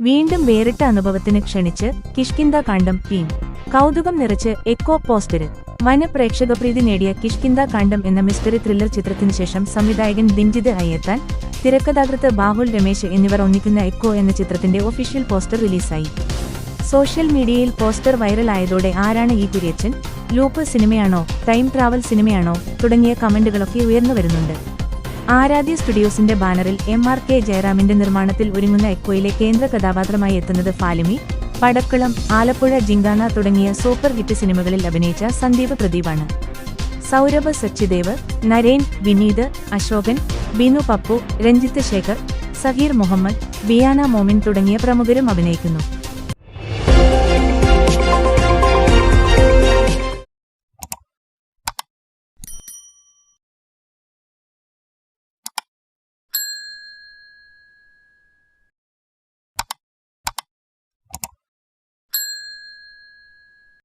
വീണ്ടും വേറിട്ട അനുഭവത്തിന് ക്ഷണിച്ച് കിഷ്കിന്ദ കാണ്ഡം ടീം കൗതുകം നിറച്ച് എക്കോ പോസ്റ്റര് വന പ്രേക്ഷകപ്രീതി നേടിയ കിഷ്കിന്ദ കാണ്ഡം എന്ന മിസ്റ്ററി ത്രില്ലർ ചിത്രത്തിനു ശേഷം സംവിധായകൻ ദിൻജിത് അയ്യത്താൻ തിരക്കഥാകൃത്ത് ബാഹുൽ രമേശ് എന്നിവർ ഒന്നിക്കുന്ന എക്കോ എന്ന ചിത്രത്തിന്റെ ഒഫീഷ്യൽ പോസ്റ്റർ റിലീസായി. സോഷ്യൽ മീഡിയയിൽ പോസ്റ്റർ വൈറലായതോടെ ആരാണ് ഈ കുര്യച്ചൻ? ലൂപ്പ് സിനിമയാണോ? ടൈം ട്രാവൽ സിനിമയാണോ? തുടങ്ങിയ കമന്റുകളൊക്കെ ഉയർന്നു വരുന്നുണ്ട്. ആരാധ്യ സ്റ്റുഡിയോസിന്റെ ബാനറിൽ എം ആർ കെ ജയറാമിന്റെ നിർമ്മാണത്തിൽ ഒരുങ്ങുന്ന എക്കോയിലെ കേന്ദ്ര കഥാപാത്രമായി എത്തുന്നത് ഫാലിമി പടക്കുളം ആലപ്പുഴ ജിങ്കാന തുടങ്ങിയ സൂപ്പർ ഹിറ്റ് സിനിമകളിൽ അഭിനയിച്ച സന്ദീപ് പ്രദീപാണ്. സൗരഭ് സച്ചിദേവ് നരേൻ വിനീത് അശോകൻ ബിനു പപ്പു രഞ്ജിത്ത് ശേഖർ സഹീർ മുഹമ്മദ് ബിയാന മോമിൻ തുടങ്ങിയ പ്രമുഖരും അഭിനയിക്കുന്നു.